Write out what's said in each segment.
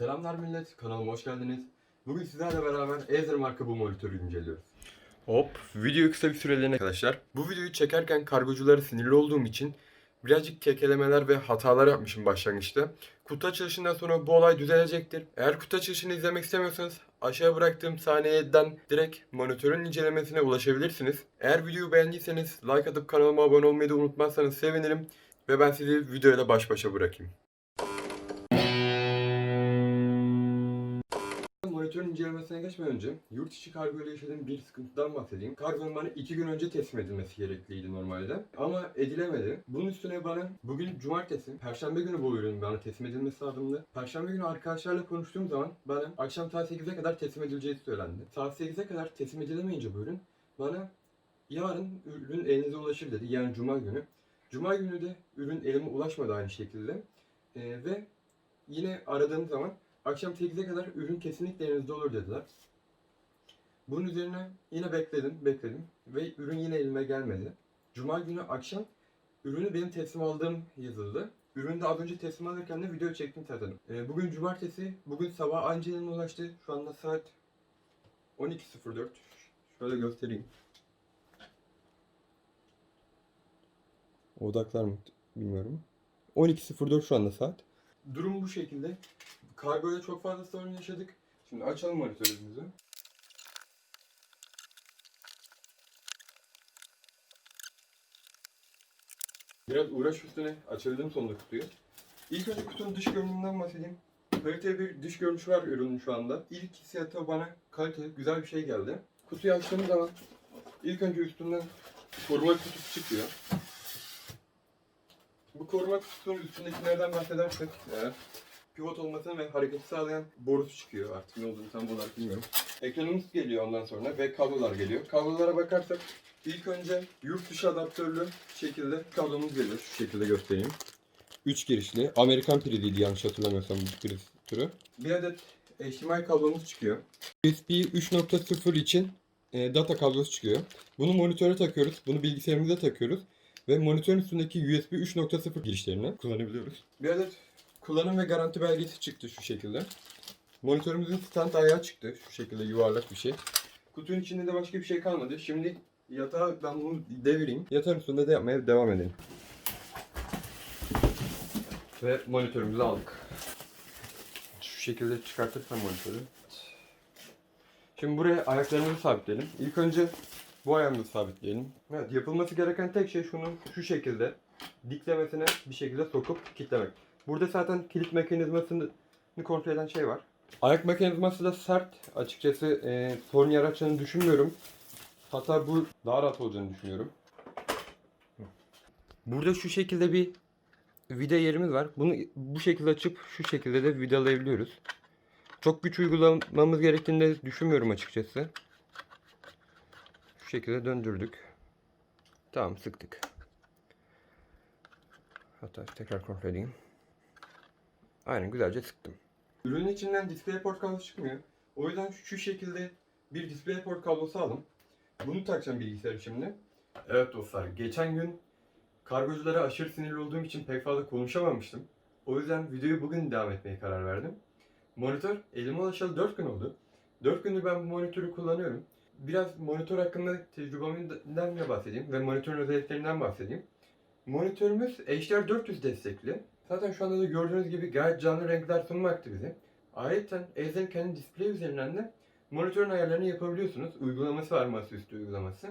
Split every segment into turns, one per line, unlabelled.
Selamlar millet, kanalıma hoş geldiniz. Bugün sizlerle beraber Acer marka bu monitörü inceliyoruz. Hop, videoyu kısa bir süreliğine arkadaşlar. Bu videoyu çekerken kargoculara sinirli olduğum için birazcık kekelemeler ve hatalar yapmışım başlangıçta. Kutu açılışından sonra bu olay düzelecektir. Eğer kutu açılışını izlemek istemiyorsanız aşağıya bıraktığım saniyeden direkt monitörün incelemesine ulaşabilirsiniz. Eğer videoyu beğendiyseniz like atıp kanalıma abone olmayı da unutmazsanız sevinirim. Ve ben sizi videoyla baş başa bırakayım. Monitörün incelemesine geçmeden önce yurt içi kargo ile yaşadığım bir sıkıntıdan bahsedeyim. Kargonun bana iki gün önce teslim edilmesi gerekliydi normalde. Ama edilemedi. Bunun üstüne bana bugün cumartesi, perşembe günü bu ürünün bana teslim edilmesi lazımdı. Perşembe günü arkadaşlarla konuştuğum zaman bana akşam saat 8'e kadar teslim edileceği söylendi. Saat 8'e kadar teslim edilemeyince bu ürün bana yarın ürün elinize ulaşır dedi. Yani cuma günü. Cuma günü de ürün elime ulaşmadı aynı şekilde. Ee, ve yine aradığım zaman akşam 8'e kadar ürün kesinlikle elinizde olur dediler. Bunun üzerine yine bekledim, bekledim ve ürün yine elime gelmedi. Cuma günü akşam ürünü benim teslim aldığım yazıldı. Ürünü de az önce teslim alırken de video çektim zaten. Ee, bugün cumartesi, bugün sabah anca elime ulaştı. Şu anda saat 12.04. Şöyle göstereyim. Odaklar mı bilmiyorum. 12.04 şu anda saat. Durum bu şekilde. Kargoya çok fazla sorun yaşadık. Şimdi açalım monitörümüzü. Biraz uğraş üstüne açabildim sonunda kutuyu. İlk önce kutunun dış görünümünden bahsedeyim. Kaliteli bir dış görünüşü var ürünün şu anda. İlk hissiyatı bana kaliteli, güzel bir şey geldi. Kutuyu açtığım zaman ilk önce üstünden koruma kutusu çıkıyor. Bu koruma kutusunun üstündekilerden bahsedersek eğer pivot olmasını ve hareketi sağlayan borusu çıkıyor artık ne olduğunu tam olarak bilmiyorum. Ekranımız geliyor ondan sonra ve kablolar geliyor. Kablolara bakarsak ilk önce yurt dışı adaptörlü şekilde kablomuz geliyor. Şu şekilde göstereyim. 3 girişli. Amerikan piliydi yanlış hatırlamıyorsam bu priz türü. Bir adet HDMI kablomuz çıkıyor. USB 3.0 için e, data kablosu çıkıyor. Bunu monitöre takıyoruz. Bunu bilgisayarımıza takıyoruz. Ve monitörün üstündeki USB 3.0 girişlerini kullanabiliyoruz. Bir adet kullanım ve garanti belgesi çıktı şu şekilde. Monitörümüzün stand ayağı çıktı. Şu şekilde yuvarlak bir şey. Kutunun içinde de başka bir şey kalmadı. Şimdi yatağa ben bunu devireyim. Yatağın üstünde de yapmaya devam edelim. Ve monitörümüzü aldık. Şu şekilde çıkartırsam monitörü. Şimdi buraya ayaklarımızı sabitleyelim. İlk önce bu ayağımızı sabitleyelim. Evet, yapılması gereken tek şey şunu şu şekilde diklemesine bir şekilde sokup kilitlemek. Burada zaten kilit mekanizmasını kontrol eden şey var. Ayak mekanizması da sert. Açıkçası e, sorun yaratacağını düşünmüyorum. Hatta bu daha rahat olacağını düşünüyorum. Burada şu şekilde bir vida yerimiz var. Bunu bu şekilde açıp şu şekilde de vidalayabiliyoruz. Çok güç uygulamamız gerektiğini de düşünmüyorum açıkçası. Şu şekilde döndürdük. Tamam sıktık. Hatta tekrar kontrol edeyim. Aynen güzelce sıktım. Ürünün içinden DisplayPort kablosu çıkmıyor. O yüzden şu şekilde bir DisplayPort kablosu aldım. Bunu takacağım bilgisayara şimdi. Evet dostlar geçen gün kargoculara aşırı sinirli olduğum için pek fazla konuşamamıştım. O yüzden videoyu bugün devam etmeye karar verdim. Monitör elime ulaşalı 4 gün oldu. 4 gündür ben bu monitörü kullanıyorum. Biraz monitör hakkında tecrübemden de bahsedeyim ve monitörün özelliklerinden bahsedeyim. Monitörümüz HDR400 destekli. Zaten şu anda da gördüğünüz gibi gayet canlı renkler sunmakta bize. Ayrıca Acer'in kendi display üzerinden de monitörün ayarlarını yapabiliyorsunuz. Uygulaması var masaüstü uygulaması.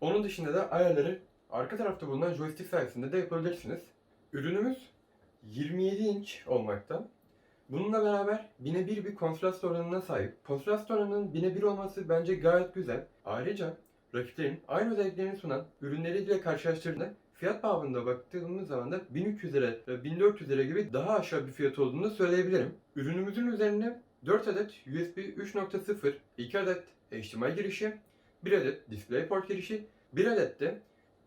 Onun dışında da ayarları arka tarafta bulunan joystick sayesinde de yapabilirsiniz. Ürünümüz 27 inç olmakta. Bununla beraber bine bir bir kontrast oranına sahip. Kontrast oranının bine bir olması bence gayet güzel. Ayrıca rakiplerin aynı özelliklerini sunan ürünleriyle karşılaştırdığında fiyat babında baktığımız zaman da 1300 lira ve 1400 lira gibi daha aşağı bir fiyat olduğunu söyleyebilirim. Ürünümüzün üzerinde 4 adet USB 3.0, 2 adet HDMI girişi, 1 adet DisplayPort girişi, 1 adet de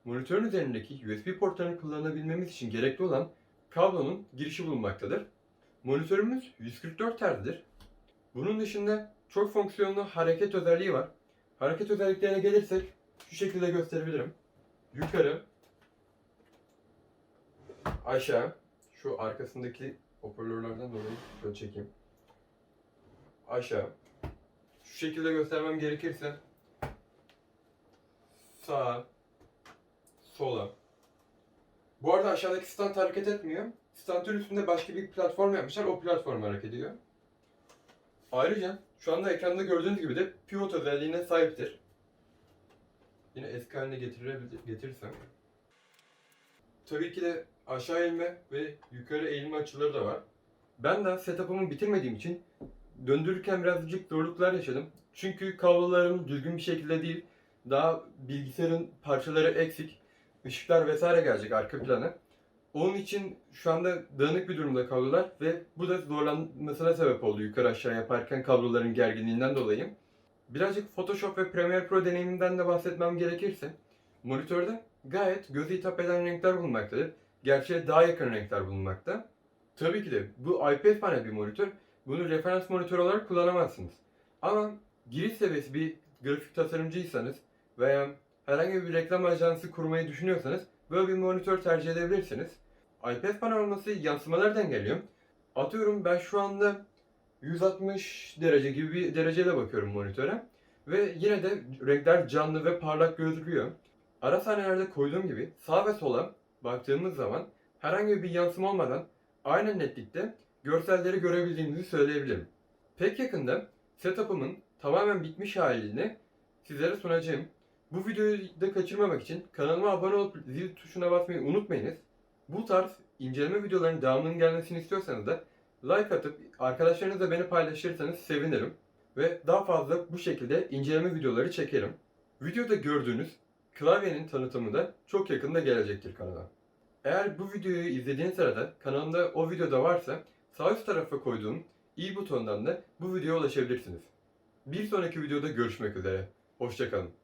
monitörün üzerindeki USB portlarını kullanabilmemiz için gerekli olan kablonun girişi bulunmaktadır. Monitörümüz 144 Hz'dir. Bunun dışında çok fonksiyonlu hareket özelliği var. Hareket özelliklerine gelirsek şu şekilde gösterebilirim. Yukarı, aşağı, şu arkasındaki hoparlörlerden dolayı şöyle çekeyim. aşağı. Şu şekilde göstermem gerekirse sağa, sola. Bu arada aşağıdaki stand hareket etmiyor. Standın üstünde başka bir platform yapmışlar. O platform hareket ediyor. Ayrıca şu anda ekranda gördüğünüz gibi de pivot özelliğine sahiptir. Yine eski haline getirebilir. Tabii ki de aşağı eğilme ve yukarı eğilme açıları da var. Ben de setup'ımı bitirmediğim için döndürürken birazcık zorluklar yaşadım. Çünkü kablolarım düzgün bir şekilde değil. Daha bilgisayarın parçaları eksik. ışıklar vesaire gelecek arka plana. Onun için şu anda dağınık bir durumda kablolar ve bu da zorlanmasına sebep oldu yukarı aşağı yaparken kabloların gerginliğinden dolayı. Birazcık Photoshop ve Premiere Pro deneyimimden de bahsetmem gerekirse monitörde gayet göze hitap eden renkler bulunmaktadır. Gerçeğe daha yakın renkler bulunmakta. Tabii ki de bu IPS panel bir monitör. Bunu referans monitör olarak kullanamazsınız. Ama giriş seviyesi bir grafik tasarımcıysanız veya herhangi bir reklam ajansı kurmayı düşünüyorsanız böyle bir monitör tercih edebilirsiniz. IPS panel olması yansımaları dengeliyor. Atıyorum ben şu anda 160 derece gibi bir dereceyle bakıyorum monitöre. Ve yine de renkler canlı ve parlak gözüküyor. Ara sahnelerde koyduğum gibi sağ ve sola baktığımız zaman herhangi bir yansıma olmadan aynı netlikte görselleri görebildiğimizi söyleyebilirim. Pek yakında setup'ımın tamamen bitmiş halini sizlere sunacağım. Bu videoyu da kaçırmamak için kanalıma abone olup zil tuşuna basmayı unutmayınız. Bu tarz inceleme videolarının devamının gelmesini istiyorsanız da like atıp arkadaşlarınızla beni paylaşırsanız sevinirim. Ve daha fazla bu şekilde inceleme videoları çekerim. Videoda gördüğünüz klavyenin tanıtımı da çok yakında gelecektir kanala. Eğer bu videoyu izlediğin sırada kanalımda o videoda varsa sağ üst tarafa koyduğum i butonundan da bu videoya ulaşabilirsiniz. Bir sonraki videoda görüşmek üzere. Hoşçakalın.